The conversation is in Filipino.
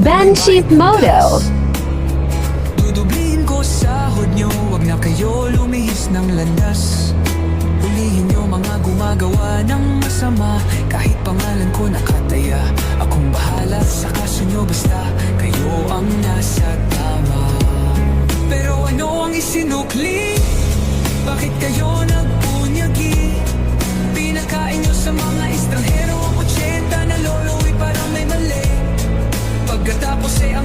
Banship Moto. batas. Dudublihin ko sahod nyo Wag na kayo lumihis ng landas Hulihin nyo mga gumagawa ng masama Kahit pangalan ko nakataya Akong bahala sa kaso nyo Basta kayo ang nasa tama Pero ano ang isinukli? Bakit kayo